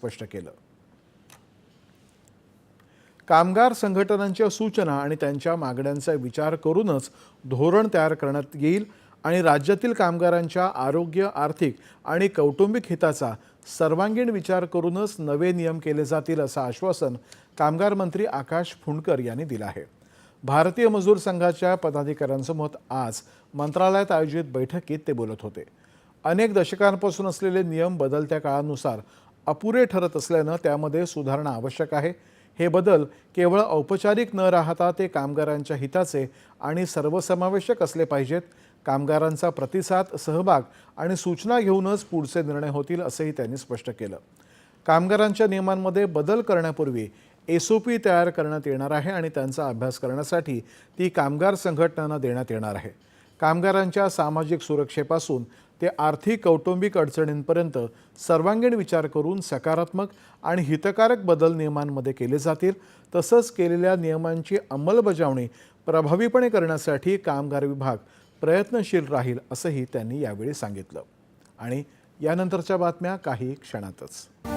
स्पष्ट केलं. कामगार संघटनांच्या सूचना आणि त्यांच्या मागण्यांचा विचार करूनच धोरण तयार करण्यात येईल आणि राज्यातील कामगारांच्या आरोग्य आर्थिक आणि कौटुंबिक हिताचा सर्वांगीण विचार करूनच नवे नियम केले जातील असं आश्वासन कामगार मंत्री आकाश फुंडकर यांनी दिलं आहे. भारतीय मजूर संघाच्या पदाधिकाऱ्यांसमोर आज मंत्रालयात आयोजित बैठकीत ते बोलत होते. अनेक दशकांपासून असलेले नियम बदलत्या काळानुसार अपुरे ठरत असल्यानं त्यामध्ये सुधारणा आवश्यक आहे. हे बदल केवळ औपचारिक न राहता ते कामगारांच्या हिताचे आणि सर्वसमावेशक असले पाहिजेत. कामगारांचा प्रतिसाद सहभाग आणि सूचना घेऊनच पुढचे निर्णय होतील असंही त्यांनी स्पष्ट केलं. कामगारांच्या नियमांमध्ये बदल करण्यापूर्वी एस ओ पी तयार करण्यात येणार आहे आणि त्यांचा अभ्यास करण्यासाठी ती कामगार संघटनांना देण्यात येणार आहे. कामगारांच्या सामाजिक सुरक्षेपासून ते आर्थिक कौटुंबिक अडचणींपर्यंत सर्वांगीण विचार करून सकारात्मक आणि हितकारक बदल नियमांमध्ये केले जातील. तसंच केलेल्या नियमांची अंमलबजावणी प्रभावीपणे करण्यासाठी कामगार विभाग प्रयत्नशील राहील असंही त्यांनी यावेळी सांगितलं. आणि यानंतरच्या बातम्या काही क्षणातच.